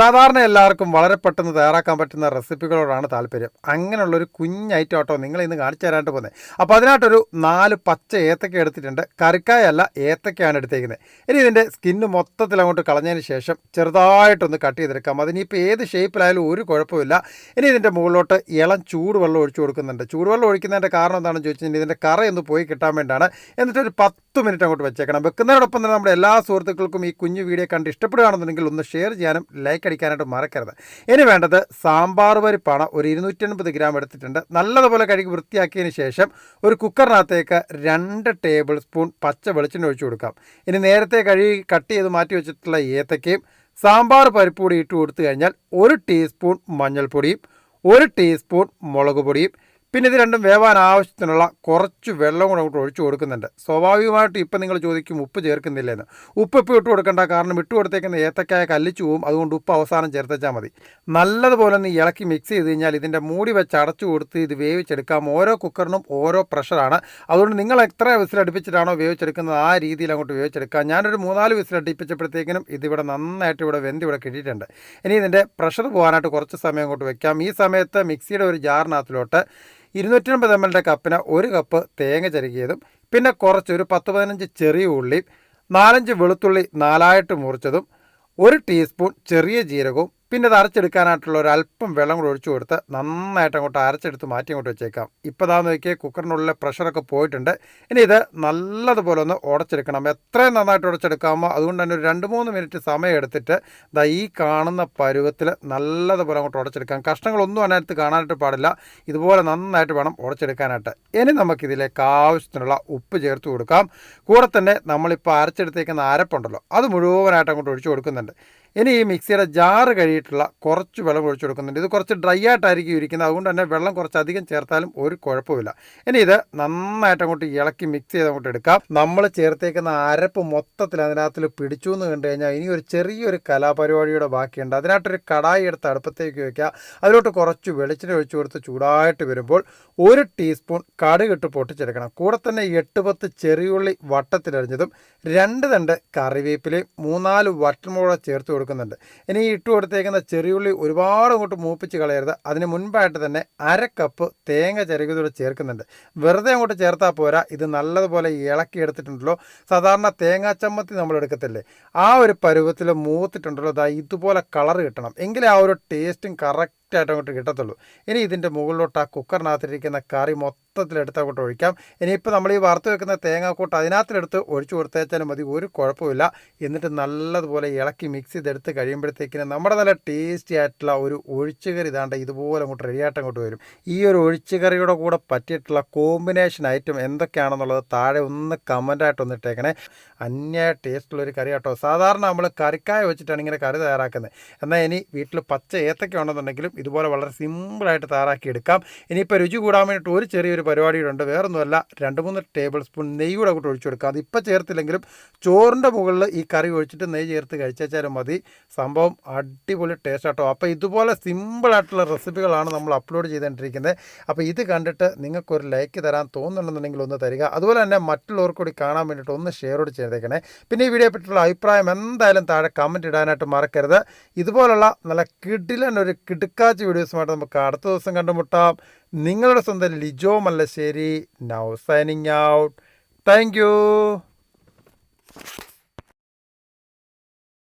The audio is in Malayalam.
സാധാരണ എല്ലാവർക്കും വളരെ പെട്ടെന്ന് തയ്യാറാക്കാൻ പറ്റുന്ന റെസിപ്പികളോടാണ് താല്പര്യം. അങ്ങനെയുള്ളൊരു കുഞ്ഞ് ഐറ്റം ആട്ടോ നിങ്ങൾ ഇന്ന് കാണിച്ചു തരാനായിട്ട് പോകുന്നത് അപ്പോൾ അതിനായിട്ടൊരു നാല് പച്ച ഏത്തക്ക എടുത്തിട്ടുണ്ട്. കറിക്കായല്ല ഏത്തക്കയാണ് എടുത്തേക്കുന്നത്. ഇനി ഇതിന്റെ സ്കിന്ന് മൊത്തത്തിൽ അങ്ങോട്ട് കളഞ്ഞതിന് ശേഷം ചെറുതായിട്ടൊന്ന് കട്ട് ചെയ്തെടുക്കാം. അതിനിപ്പോൾ ഏത് ഷേപ്പിലായാലും ഒരു കുഴപ്പമില്ല. ഇനി ഇതിന്റെ മുകളിലോട്ട് ഇളം ചൂടുവെള്ളം ഒഴിച്ചു കൊടുക്കുന്നുണ്ട്. ചൂടുവെള്ളം ഒഴിക്കുന്നതിന്റെ കാരണം എന്താണെന്ന് ചോദിച്ചാൽ ഇതിന്റെ കറയൊന്ന് പോയി കിട്ടാൻ വേണ്ടിയാണ്. എന്നിട്ട് ഒരു പത്ത് മിനിറ്റ് അങ്ങോട്ട് വെച്ചേക്കണം. വെക്കുന്നതിനോടൊപ്പം തന്നെ നമ്മുടെ എല്ലാ സുഹൃത്തുക്കൾക്കും ഈ കുഞ്ഞു വീഡിയോ കണ്ട് ഇഷ്ടപ്പെടുകയാണെന്നുണ്ടെങ്കിൽ ഒന്ന് ഷെയർ ചെയ്യാനും ലൈക്ക് അടിക്കാനായിട്ട് മറക്കരുത്. ഇനി വേണ്ടത് സാമ്പാർ പരിപ്പാണ്. ഒരു ഇരുന്നൂറ്റൻപത് ഗ്രാം എടുത്തിട്ടുണ്ട്. നല്ലതുപോലെ കഴുകി വൃത്തിയാക്കിയതിന് ശേഷം ഒരു കുക്കറിനകത്തേക്ക് രണ്ട് ടേബിൾ സ്പൂൺ പച്ച വെളിച്ചെണ്ണ ഒഴിച്ചു കൊടുക്കാം. ഇനി നേരത്തെ കഴുകി കട്ട് ചെയ്ത് മാറ്റി വെച്ചിട്ടുള്ള ഏത്തക്കയും സാമ്പാർ പരിപ്പ് കൂടി ഇട്ട് കൊടുത്തു കഴിഞ്ഞാൽ ഒരു ടീസ്പൂൺ മഞ്ഞൾപ്പൊടിയും ഒരു ടീസ്പൂൺ മുളക് പൊടിയും പിന്നെ ഇത് രണ്ടും വേവാൻ ആവശ്യത്തിനുള്ള കുറച്ച് വെള്ളം കൂടെ അങ്ങോട്ട് ഒഴിച്ചു കൊടുക്കുന്നുണ്ട്. സ്വാഭാവികമായിട്ട് ഇപ്പം നിങ്ങൾ ചോദിക്കും ഉപ്പ് ചേർക്കുന്നില്ലെന്ന്. ഉപ്പ് ഇപ്പോൾ ഇട്ട് കൊടുക്കേണ്ട കാരണം ഇട്ട് കൊടുത്തേക്കുന്ന ഏത്തക്കായ കല്ലിച്ചു പോവും അതുകൊണ്ട് ഉപ്പ് അവസാനം ചേർത്തച്ചാൽ മതി. നല്ലതുപോലെ ഒന്ന് ഇളക്കി മിക്സ് ചെയ്ത് കഴിഞ്ഞാൽ ഇതിന്റെ മൂടി വെച്ച് അടച്ചു കൊടുത്ത് ഇത് വേവിച്ചെടുക്കാം. ഓരോ കുക്കറിനും ഓരോ പ്രഷറാണ് അതുകൊണ്ട് നിങ്ങൾ എത്ര വിസിലടുപ്പിച്ചിട്ടാണോ വേവിച്ചെടുക്കുന്നത് ആ രീതിയിൽ അങ്ങോട്ട് വേവിച്ചെടുക്കാം. ഞാനൊരു മൂന്നാൽ വിസിലടുപ്പിച്ചപ്പോഴത്തേക്കിനും ഇതിവിടെ നന്നായിട്ട് ഇവിടെ വെന്ത് ഇവിടെ കിട്ടിയിട്ടുണ്ട്. ഇനി ഇതിന്റെ പ്രഷർ പോകാനായിട്ട് കുറച്ച് സമയം അങ്ങോട്ട് വെക്കാം. ഈ സമയത്ത് മിക്സിയുടെ ഒരു ജാറിനകത്തിലോട്ട് ഇരുന്നൂറ്റമ്പത് എം എല്ലിന്റെ കപ്പിന് ഒരു കപ്പ് തേങ്ങ ചരുകിയതും പിന്നെ കുറച്ച് ഒരു പത്ത് പതിനഞ്ച് ചെറിയ ഉള്ളി നാലഞ്ച് വെളുത്തുള്ളി നാലായിട്ട് മുറിച്ചതും ഒരു ടീസ്പൂൺ ചെറിയ ജീരകവും പിന്നെ അത് അരച്ചെടുക്കാനായിട്ടുള്ള ഒരു അല്പം വെള്ളം കൂടെ ഒഴിച്ചു കൊടുത്ത് നന്നായിട്ട് അങ്ങോട്ട് അരച്ചെടുത്ത് മാറ്റി അങ്ങോട്ട് വെച്ചേക്കാം. ഇപ്പോൾ അതാന്ന് നോക്കിയാൽ കുക്കറിനുള്ളിലെ പ്രഷറൊക്കെ പോയിട്ടുണ്ട്. ഇനി ഇത് നല്ലതുപോലെ ഒന്ന് ഉടച്ചെടുക്കണം. എത്രയും നന്നായിട്ട് ഉടച്ചെടുക്കാമോ അതുകൊണ്ട് തന്നെ ഒരു രണ്ട് മൂന്ന് മിനിറ്റ് സമയം എടുത്തിട്ട് ദാ ഈ കാണുന്ന പരുവത്തിൽ നല്ലതുപോലെ അങ്ങോട്ട് ഉടച്ചെടുക്കാം. കഷ്ണങ്ങളൊന്നും അതിനകത്ത് കാണാനായിട്ട് പാടില്ല. ഇതുപോലെ നന്നായിട്ട് വേണം ഉടച്ചെടുക്കാനായിട്ട്. ഇനി നമുക്കിതിലേക്ക് ആവശ്യത്തിനുള്ള ഉപ്പ് ചേർത്ത് കൊടുക്കാം. കൂടെ തന്നെ നമ്മളിപ്പോൾ അരച്ചെടുത്തേക്കുന്ന അരപ്പുണ്ടല്ലോ അത് മുഴുവനായിട്ട് അങ്ങോട്ട് ഒഴിച്ചു കൊടുക്കുന്നുണ്ട്. ഇനി ഈ മിക്സിയുടെ ജാറ് കഴിയിട്ടുള്ള കുറച്ച് വെള്ളം ഒഴിച്ചു കൊടുക്കുന്നുണ്ട്. ഇത് കുറച്ച് ഡ്രൈ ആയിട്ടായിരിക്കും ഇരിക്കുന്നത്. അതുകൊണ്ട് തന്നെ വെള്ളം കുറച്ച് അധികം ചേർത്താലും ഒരു കുഴപ്പമില്ല. ഇനി ഇത് നന്നായിട്ട് അങ്ങോട്ട് ഇളക്കി മിക്സ് ചെയ്ത് അങ്ങോട്ട് എടുക്കാം. നമ്മൾ ചേർത്തേക്കുന്ന അരപ്പ് മൊത്തത്തിൽ അതിനകത്തിൽ പിടിച്ചു എന്ന് കണ്ടു കഴിഞ്ഞാൽ ഇനി ഒരു ചെറിയൊരു കലാപരിപാടിയുടെ ബാക്കിയുണ്ട്. അതിനായിട്ടൊരു കടായി എടുത്ത് അടുപ്പത്തേക്ക് വയ്ക്കുക അതിലോട്ട് കുറച്ച് വെളിച്ചെണ്ണ ഒഴിച്ചു കൊടുത്ത് ചൂടായിട്ട് വരുമ്പോൾ ഒരു ടീസ്പൂൺ കടുകിട്ട് പൊട്ടിച്ചെടുക്കണം. കൂടെ തന്നെ എട്ട് പത്ത് ചെറിയുള്ളി വട്ടത്തിലരിഞ്ഞതും രണ്ട് തണ്ട് കറിവേപ്പിലയും മൂന്നാൽ വട്ടമുളക് ചേർത്ത് കൊടുക്കുന്നുണ്ട്. ഇനി ഇട്ട് കൊടുത്തേക്കുന്ന ചെറിയുള്ളി ഒരുപാട് അങ്ങോട്ട് മൂപ്പിച്ച് കളയരുത്. അതിന് മുൻപായിട്ട് തന്നെ അര കപ്പ് തേങ്ങ ചിരകിയതോടെ ചേർക്കുന്നുണ്ട്. വെറുതെ അങ്ങോട്ട് ചേർത്താൽ പോരാ. ഇത് നല്ലതുപോലെ ഇളക്കി എടുത്തിട്ടുണ്ടല്ലോ. സാധാരണ തേങ്ങാ ചമ്മത്തി നമ്മൾ എടുക്കത്തില്ലേ? ആ ഒരു പരുവത്തിൽ മൂത്തിട്ടുണ്ടല്ലോ. അതാ ഇതുപോലെ കളർ കിട്ടണം. എങ്കിലേ ആ ഒരു ടേസ്റ്റും കറക്റ്റായിട്ട് അങ്ങോട്ട് കിട്ടത്തുള്ളൂ. ഇനി ഇതിന്റെ മുകളിലോട്ട് ആ കുക്കറിനകത്തിരിക്കുന്ന കറി മൊത്തത്തിൽ എടുത്ത് അങ്ങോട്ട് ഒഴിക്കാം. ഇനിയിപ്പോൾ നമ്മൾ ഈ വറുത്ത് വെക്കുന്ന തേങ്ങാക്കൂട്ട് അതിനകത്തിലെടുത്ത് ഒഴിച്ചു കൊടുത്തേച്ചാലും മതി ഒരു കുഴപ്പമില്ല. എന്നിട്ട് നല്ലതുപോലെ ഇളക്കി മിക്സ് ചെയ്തെടുത്ത് കഴിയുമ്പോഴത്തേക്കിന് നമ്മുടെ നല്ല ടേസ്റ്റി ആയിട്ടുള്ള ഒരു ഒഴിച്ചുകറി ഇതാണ്ട് ഇതുപോലെ അങ്ങോട്ട് റെഡിയായിട്ട് അങ്ങോട്ട് വരും. ഈ ഒരു ഒഴിച്ചുകറിയുടെ കൂടെ പറ്റിയിട്ടുള്ള കോമ്പിനേഷൻ ഐറ്റം എന്തൊക്കെയാണെന്നുള്ളത് താഴെ ഒന്ന് കമന്റായിട്ട് ഒന്ന് ഇട്ടേക്കണേ അന്യായ ടേസ്റ്റുള്ള ഒരു കറി കേട്ടോ. സാധാരണ നമ്മൾ കറിക്കായ വെച്ചിട്ടാണ് ഇങ്ങനെ കറി തയ്യാറാക്കുന്നത്. എന്നാൽ ഇനി വീട്ടിൽ പച്ച ഏത്തക്ക ഉണ്ടെന്നുണ്ടെങ്കിലും ഇതുപോലെ വളരെ സിമ്പിളായിട്ട് തയ്യാറാക്കി എടുക്കാം ഇനിയിപ്പോൾ രുചി കൂടാൻ വേണ്ടിയിട്ട് ഒരു ചെറിയൊരു പരിപാടിയുണ്ട് വേറൊന്നുമല്ല രണ്ട് മൂന്ന് ടേബിൾ സ്പൂൺ നെയ്യ് കൂടെ കൂട്ടി ഒഴിച്ചു കൊടുക്കുക. അതിപ്പോൾ ചേർത്തില്ലെങ്കിലും ചോറിന്റെ മുകളിൽ ഈ കറി ഒഴിച്ചിട്ട് നെയ്യ് ചേർത്ത് കഴിച്ചാലും മതി. സംഭവം അടിപൊളി ടേസ്റ്റ് ആട്ടോ. അപ്പോൾ ഇതുപോലെ സിമ്പിളായിട്ടുള്ള റെസിപ്പികളാണ് നമ്മൾ അപ്ലോഡ് ചെയ്തുകൊണ്ടിരിക്കുന്നത്. അപ്പോൾ ഇത് കണ്ടിട്ട് നിങ്ങൾക്കൊരു ലൈക്ക് തരാൻ തോന്നുന്നുണ്ടെന്നുണ്ടെങ്കിൽ ഒന്ന് തരിക. അതുപോലെ തന്നെ മറ്റുള്ളവർക്ക് കൂടി കാണാൻ വേണ്ടിയിട്ട് ഒന്ന് ഷെയർ കൂടി ചെയ്തേക്കണേ. പിന്നെ ഈ വീഡിയോ പറ്റിയുള്ള അഭിപ്രായം എന്തായാലും താഴെ കമന്റ് ഇടാനായിട്ട് മറക്കരുത്. ഇതുപോലുള്ള നല്ല കിടിലൻ ഒരു കിടുക്കാച്ച് വീഡിയോസുമായിട്ട് നമുക്ക് അടുത്ത ദിവസം കണ്ടുമുട്ടാം. നിങ്ങളുടെ സ്വന്തം Lijo Mallasseri. Now signing out thank